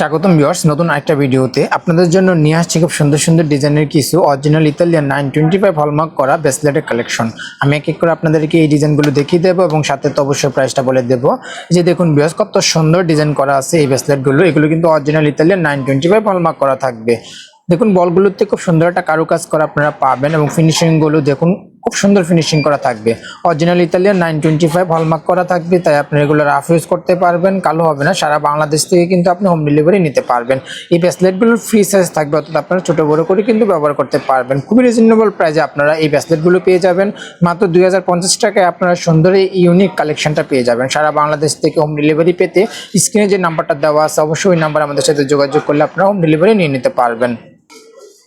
স্বাগতম ভিউয়ার্স নতুন একটা ভিডিওতে। আপনাদের জন্য নিয়ে আসছি খুব সুন্দর সুন্দর ডিজাইনের কিছু original Italian nine twenty five hallmark করা ব্রেসলেটের কালেকশন আমি এক এক করে আপনাদেরকে এই ডিজাইনগুলো দেখিয়ে দেবো এবং সাথে তো অবশ্যই প্রাইসটা বলে দেবো। যে দেখুন ভিউয়ার্স কত সুন্দর ডিজাইন করা আছে এই ব্রেসলেটগুলো এগুলো কিন্তু original Italian nine twenty five hallmark করা থাকবে। দেখুন বলগুলোতে খুব সুন্দর একটা কারুকাজ করা আপনারা পাবেন এবং ফিনিশিংগুলো দেখুন খুব সুন্দর ফিনিশিং করা থাকবে। Original Italian nine twenty five hallmark করা থাকবে, তাই আপনি এগুলো রাফ ইউজ করতে পারবেন, কালো হবে না, সারা বাংলাদেশ থেকে কিন্তু আপনি হোম ডেলিভারি নিতে পারবেন। এই ব্রেসলেটগুলোর ফ্রি সাইজ থাকবে, অর্থাৎ আপনারা ছোটো বড়ো করে কিন্তু ব্যবহার করতে পারবেন। খুবই রিজনেবল প্রাইসে আপনারা এই ব্রেসলেটগুলো পেয়ে যাবেন। মাত্র দুই হাজার পঞ্চাশ টাকায় আপনারা সুন্দর এই ইউনিক কালেকশনটা পেয়ে যাবেন। সারা বাংলাদেশ থেকে হোম ডেলিভারি পেতে স্ক্রিনে যে নাম্বারটা দেওয়া আছে, অবশ্যই ওই নাম্বার আমাদের সাথে যোগাযোগ করলে আপনারা হোম ডেলিভারি নিয়ে নিতে পারবেন।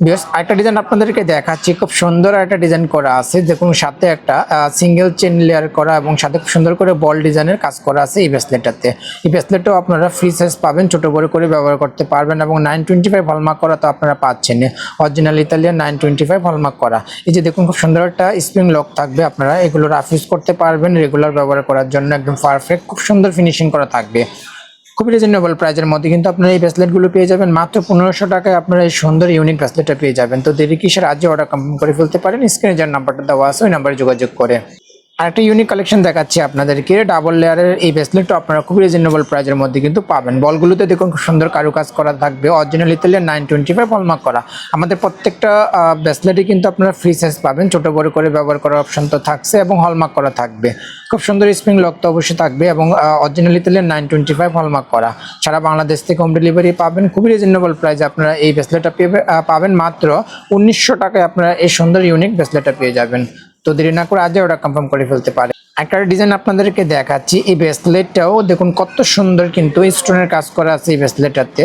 বেশ আরেকটা ডিজাইন আপনাদেরকে দেখাচ্ছি, খুব সুন্দর একটা ডিজাইন করা আছে। দেখুন সাথে একটা সিঙ্গেল চেন লেয়ার করা এবং সাথে খুব সুন্দর করে বল ডিজাইনের কাজ করা আছে এই ব্রেসলেটটাতে এই ব্রেসলেটটাও আপনারা ফ্রি সাইজ পাবেন, ছোট বড় করে ব্যবহার করতে পারবেন এবং নাইন টোয়েন্টি ফাইভ হলমার্ক করা তো আপনারা পাচ্ছেন। Original Italian nine twenty five hallmark করা। এই যে দেখুন, খুব সুন্দর একটা স্প্রিং লক থাকবে আপনারা। এগুলো রাফ ইউজ করতে পারবেন রেগুলার ব্যবহার করার জন্য, একদম পারফেক্ট খুব সুন্দর ফিনিশিং করা থাকবে। খুবই রিজনেবল প্রাইজের মধ্যে। কিন্তু আপনারা এই ব্রেসলেটগুলো পেয়ে যাবেন, মাত্র পনেরোশো টাকায় আপনারা এই সুন্দর ইউনিক ব্রেসলেটটা পেয়ে যাবেন। তো দেরি কিসের আজকে অর্ডার কমপ্লিট করে ফেলতে পারেন। স্ক্রিনে যার নাম্বারটা দেওয়া আছে, ওই নাম্বারে যোগাযোগ করে। আরেকটা ইউনিক কালেকশন দেখাচ্ছি আপনাদেরকে। ডাবল লেয়ারের এই ব্রেসলেটটা আপনারা খুবই রিজনেবল প্রাইজের মধ্যে কিন্তু পাবেন। বলগুলোতে দেখুন খুব সুন্দর কারুকাজ করা থাকবে। Original Italian nine twenty five hallmark করা। আমাদের প্রত্যেকটা ব্রেসলেটই কিন্তু আপনারা ফ্রি সাইজ পাবেন। ছোটো বড় করে ব্যবহার করার অপশন তো থাকছে এবং হলমার্ক করা থাকবে। খুব সুন্দর স্প্রিং লক তো অবশ্যই থাকবে এবং original Italian nine twenty five hallmark করা। সারা বাংলাদেশ থেকে হোম ডেলিভারি পাবেন। খুবই রিজনেবল প্রাইসে আপনারা এই ব্রেসলেটটা পেয়ে পাবেন। মাত্র উনিশশো টাকায় আপনারা এই সুন্দর ইউনিক ব্রেসলেটটা পেয়ে যাবেন। তো দেরি না করে আজই ওরা কনফার্ম করে ফেলতে পারে একটা ডিজাইন আপনাদেরকে দেখাচ্ছি, এই ব্রেসলেটটাও দেখুন কত সুন্দর কিন্তু স্টোনের কাজ করা আছে এই ব্রেসলেটটাতে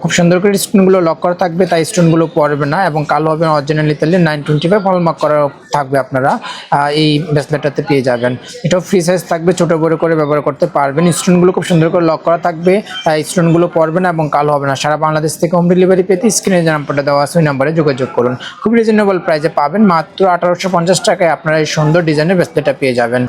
খুব সুন্দর করে স্টোনগুলো লক করা থাকবে, তাই স্টোনগুলো পড়বে না এবং কালো হবে original Italy nine twenty five hallmark করা থাকবে আপনারা। এই ব্রেসলেটটাতে পেয়ে যাবেন। এটাও ফ্রি সাইজ থাকবে, ছোট বড় করে ব্যবহার করতে পারবেন। স্টোনগুলো খুব সুন্দর করে লক করা থাকবে, তাই স্টোনগুলো পড়বে না এবং কালো হবে না। সারা বাংলাদেশ থেকে হোম ডেলিভারি পেতে স্ক্রিনে যে নাম্বারটা দেওয়া আছে, ওই নাম্বারে যোগাযোগ করুন। খুব রিজনেবল প্রাইসে পাবেন, মাত্র আঠারোশো পঞ্চাশ টাকায় আপনারা এই সুন্দর ডিজাইনের ব্রেসলেটটা পেয়ে যাবেন।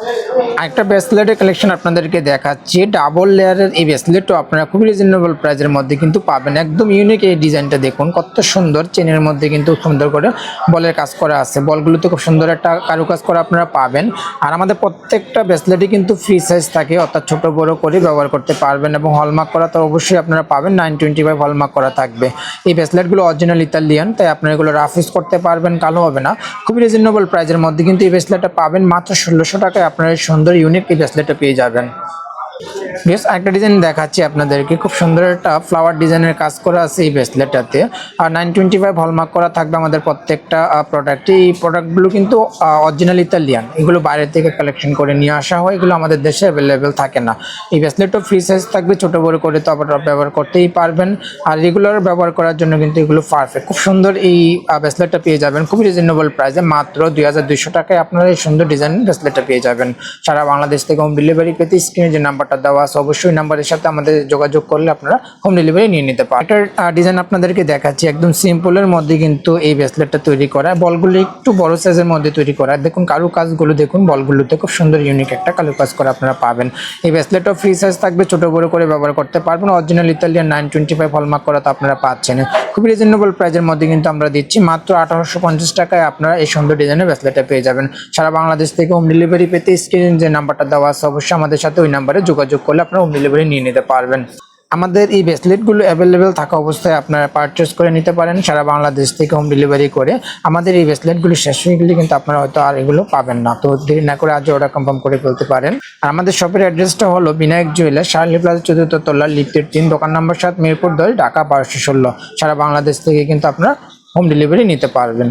একটা ব্রেসলেটের কালেকশন আপনাদেরকে দেখাচ্ছি ডাবল লেয়ারের এই ব্রেসলেটও আপনারা খুব রিজনেবল প্রাইসের মধ্যে কিন্তু পাবেন। একদম ইউনিক এই ডিজাইনটা দেখুন। কত সুন্দর চেনের মধ্যে কিন্তু সুন্দর করে বলের কাজ করা আছে। বলগুলোতে খুব সুন্দর একটা কারুকাজ করা আপনারা পাবেন। আর আমাদের প্রত্যেকটা ব্রেসলেটই কিন্তু ফ্রি সাইজ থাকে, অর্থাৎ ছোট বড় করে ব্যবহার করতে পারবেন এবং হলমার্ক করা তো অবশ্যই আপনারা পাবেন। নাইন টোয়েন্টি ফাইভ হলমার্ক করা থাকবে। এই ব্রেসলেটগুলো অরিজিনাল ইতালিয়ান তাই আপনারা এগুলো রাফ ইউজ করতে পারবেন, কালো হবে না। খুবই রিজনেবল প্রাইসের মধ্যে কিন্তু এই ব্রেসলেটটা পাবেন। মাত্র ষোলোশো টাকায় আপনারা সুন্দর ইউনিক এই ব্রেসলেটটা পেয়ে যাবেন। বেশ একটা ডিজাইন দেখাচ্ছি আপনাদেরকে। খুব সুন্দর একটা ফ্লাওয়ার ডিজাইনের কাজ করা আছে এই ব্রেসলেটটাতে আর নাইন টোয়েন্টি ফাইভ হলমার্ক করা থাকবে আমাদের প্রত্যেকটা প্রোডাক্ট এই প্রোডাক্টগুলো কিন্তু অরিজিনাল ইতালিয়ান এগুলো বাইরে থেকে কালেকশন করে নিয়ে আসা হয়। এগুলো আমাদের দেশে অ্যাভেলেবেল থাকে না। এই ব্রেসলেটও ফ্রি সাইজ থাকবে, ছোটো বড় করে তো আপনারা ব্যবহার করতেই পারবেন। আর রেগুলার ব্যবহার করার জন্য কিন্তু এগুলো পারফেক্ট খুব সুন্দর এই ব্রেসলেটটা পেয়ে যাবেন। খুবই রিজনেবল প্রাইসে মাত্র দুই হাজার দুইশো টাকায় আপনারা এই সুন্দর ডিজাইন ব্রেসলেটটা পেয়ে যাবেন। সারা বাংলাদেশ থেকে হোম ডেলিভারি পেতে স্ক্রিনে যে নাম্বারটা দেওয়া আছে, অবশ্যই নাম্বারের সাথে আমাদের যোগাযোগ করলে আপনারা হোম ডেলিভারি নিয়ে নিতে পারেন একটা ডিজাইন আপনাদেরকে দেখাচ্ছি, একদম সিম্পলের মধ্যে কিন্তু এই ব্রেসলেটটা তৈরি করা। বলগুলো একটু বড় সাইজের মধ্যে তৈরি করা। দেখুন কারু কাজগুলো দেখুন, বলগুলোতে খুব সুন্দর ইউনিক একটা কারু কাজ করা আপনারা পাবেন। এই ব্রেসলেটও ফ্রি সাইজ থাকবে, ছোট, বড় করে ব্যবহার করতে পারবেন। Original Italian nine twenty five hallmark করা তো আপনারা পাচ্ছেন। খুবই রিজনেবল প্রাইসের মধ্যে কিন্তু আমরা দিচ্ছি। মাত্র আঠারোশো পঞ্চাশ টাকায় আপনারা এই সুন্দর ডিজাইনের ব্রেসলেটটা পেয়ে যাবেন। সারা বাংলাদেশ থেকে হোম ডেলিভারি পেতে স্ক্রিন যে নাম্বারটা দেওয়া আছে, অবশ্যই আমাদের সাথে ওই নাম্বারে যোগাযোগ করলে আপনারা হোম ডেলিভারি নিয়ে নিতে পারবেন। আমাদের এই ব্রেসলেটগুলো অ্যাভেলেবেল থাকা অবস্থায় আপনারা পারচেস করে নিতে পারেন সারা বাংলাদেশ থেকে হোম ডেলিভারি করে। আমাদের এই ব্রেসলেটগুলো শেষ হয়ে গেলে কিন্তু আপনারা হয়তো আর এগুলো পাবেন না। তো দেরি না করে আজ অর্ডার কনফার্ম করে ফেলতে পারেন। আর আমাদের শপের অ্যাড্রেসটা হলো বিনায়ক জুয়েলার শার্লি প্লাজা, চতুর্থ তলা লিফটের তিন, দোকান নম্বর সাত, মিরপুর দল ঢাকা বারোশো ষোলো। সারা বাংলাদেশ থেকে কিন্তু আপনারা হোম ডেলিভারি নিতে পারবেন।